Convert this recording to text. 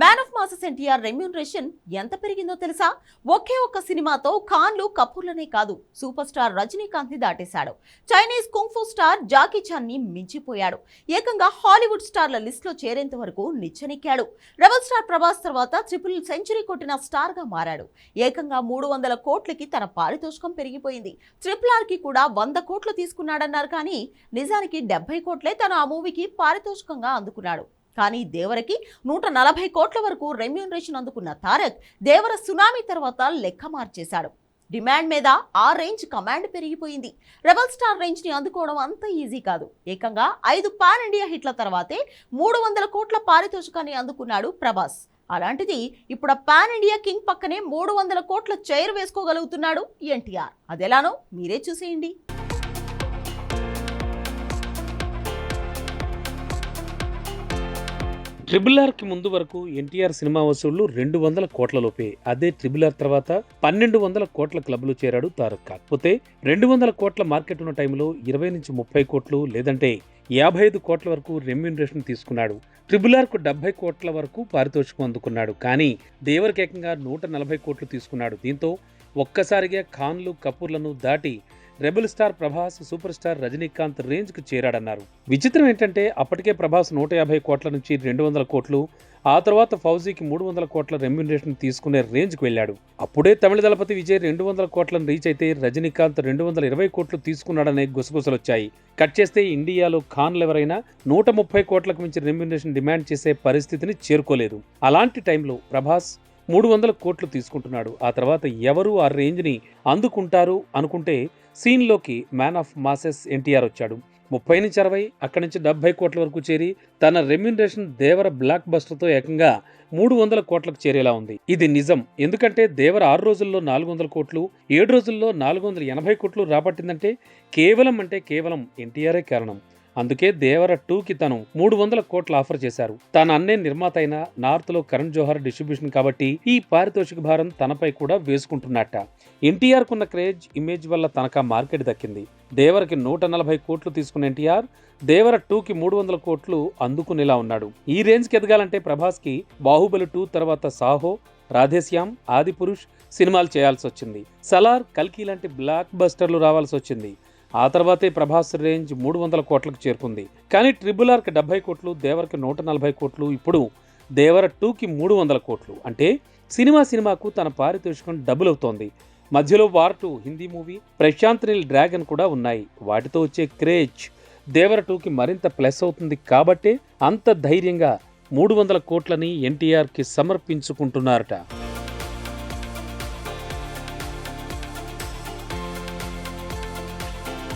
Man of masses NTR remuneration ఎంత పెరిగిందో తెలుసా? ఒకే ఒక్క సినిమాతో ఖాన్లు కపూర్లనే కాదు. సూపర్ స్టార్ రజనీకాంత్ని దాటేశాడు Chinese kung fu star Jackie చాన్ని మించిపోయాడు. ఏకంగా హాలీవుడ్ స్టార్ల లిస్ట్లో చేరేంత వరకు నిచ్చెనెక్కాడు. రెబల్ స్టార్ ప్రభాస్ తర్వాత ట్రిపుల్ సెంచరీ కొట్టిన స్టార్గా మారాడు. ఏకంగా మూడు వందల కోట్లకి తన పారితోషికం పెరిగిపోయింది. ట్రిపుల్ ఆర్కి కూడా వంద కోట్లు తీసుకున్నాడన్నారు కానీ నిజానికి డెబ్బై కోట్లే తను ఆ మూవీకి పారితోషికంగా అందుకున్నాడు. కానీ దేవరకి నూట నలభై కోట్ల వరకు రెమ్యూనరేషన్ అందుకున్న తారక్ దేవర సునామీ తర్వాత లెక్క మార్చేశాడు. డిమాండ్ మీద ఆ రేంజ్ కమాండ్ పెరిగిపోయింది. రెబల్ స్టార్ రేంజ్ని అందుకోవడం అంత ఈజీ కాదు. ఏకంగా ఐదు పాన్ ఇండియా హిట్ల తర్వాతే మూడు వందల కోట్ల పారితోషికాన్ని అందుకున్నాడు ప్రభాస్. అలాంటిది ఇప్పుడు పాన్ ఇండియా కింగ్ పక్కనే మూడు వందల కోట్ల చైర్ వేసుకోగలుగుతున్నాడు ఎన్టీఆర్. అదెలానో మీరే చూసేయండి. ట్రిబుల్ ఆర్కి ముందు వరకు ఎన్టీఆర్ సినిమా వసూళ్ళు రెండు వందల కోట్ల లోపే. అదే ట్రిబుల్ ఆర్ తర్వాత పన్నెండు వందల కోట్ల క్లబ్లో చేరాడు తారక్ కాకపోతే రెండు వందల కోట్ల మార్కెట్ ఉన్న టైంలో ఇరవై నుంచి ముప్పై కోట్లు లేదంటే యాభై ఐదు కోట్ల వరకు రెమ్యూనరేషన్ తీసుకున్నాడు. ట్రిబుల్ ఆర్కు డెబ్బై కోట్ల వరకు పారితోషికం అందుకున్నాడు. కానీ దేవరికి ఏకంగా నూట నలభై కోట్లు తీసుకున్నాడు. దీంతో ఒక్కసారిగా ఖాన్లు కపూర్లను దాటి rebel star Prabhas super star Rajinikanth రేంజ్కు చేరాడన్నారు. విచిత్రం ఏంటంటే అప్పటికే ప్రభాస్ నూట యాభై కోట్ల నుంచి రెండు వందల కోట్లు ఆ తర్వాత ఫౌజీకి మూడు వందల కోట్ల రెమ్యునరేషన్ తీసుకునే రేంజ్కి వెళ్ళాడు. అప్పుడే తమిళ దళపతి విజయ్ రెండు వందల కోట్లను రీచ్ అయితే రజనీకాంత్ రెండు వందల ఇరవై కోట్లు తీసుకున్నాడనే గుసగుసలొచ్చాయి. కట్ చేస్తే ఇండియాలో ఖాన్లు ఎవరైనా నూట ముప్పై కోట్లకు మించి రెమ్యునరేషన్ డిమాండ్ చేసే పరిస్థితిని చేరుకోలేదు. అలాంటి టైంలో ప్రభాస్ మూడు వందల కోట్లు తీసుకుంటున్నాడు. ఆ తర్వాత ఎవరు ఆ రేంజ్ని అందుకుంటారు అనుకుంటే సీన్లోకి మ్యాన్ ఆఫ్ మాసెస్ ఎన్టీఆర్ వచ్చాడు. ముప్పై నుంచి అరవై అక్కడి నుంచి డెబ్బై కోట్ల వరకు చేరి తన రెమ్యునరేషన్ దేవర బ్లాక్ బస్టర్తో ఏకంగా మూడు వందల కోట్లకు చేరేలా ఉంది. ఇది నిజం. ఎందుకంటే దేవర ఆరు రోజుల్లో నాలుగు వందల కోట్లు ఏడు రోజుల్లో నాలుగు వందల ఎనభై కోట్లు రాబట్టిందంటే కేవలం అంటే కేవలం ఎన్టీఆరే కారణం. అందుకే దేవర టూకి తను మూడు వందల కోట్ల ఆఫర్ చేశారు. తన అన్నే నిర్మాత అయిన నార్త్లో కరణ్ జోహర్ డిస్ట్రిబ్యూషన్ కాబట్టి ఈ పారితోషిక భారం తనపై కూడా వేసుకుంటున్నట్ట. ఎన్టీఆర్ కున్న క్రేజ్ ఇమేజ్ వల్ల తనకా మార్కెట్ దక్కింది. దేవరకి నూట నలభై కోట్లు తీసుకున్న ఎన్టీఆర్ దేవర టూకి మూడు వందల కోట్లు అందుకునేలా ఉన్నాడు. ఈ రేంజ్కి ఎదగాలంటే ప్రభాస్కి బాహుబలి టూ తర్వాత సాహో రాధేశ్యామ్ ఆదిపురుష్ సినిమాలు చేయాల్సి వచ్చింది సలార్ కల్కి లాంటి బ్లాక్ బస్టర్లు రావాల్సి వచ్చింది ఆ తర్వాతే ప్రభాస్ రేంజ్ మూడు వందల కోట్లకు చేరుకుంది. కానీ ట్రిబుల్ ఆర్కి డెబ్బై కోట్లు దేవర్కి నూట నలభై కోట్లు ఇప్పుడు దేవర టూకి మూడు వందల కోట్లు. అంటే సినిమా సినిమాకు తన పారితోషికం డబుల్ అవుతోంది. మధ్యలో War two Hindi movie Prashanth Neel Dragon కూడా ఉన్నాయి. వాటితో వచ్చే క్రేజ్ దేవర టూకి మరింత ప్లస్ అవుతుంది కాబట్టే అంత ధైర్యంగా మూడు వందల కోట్లని ఎన్టీఆర్కి సమర్పించుకుంటున్నారట.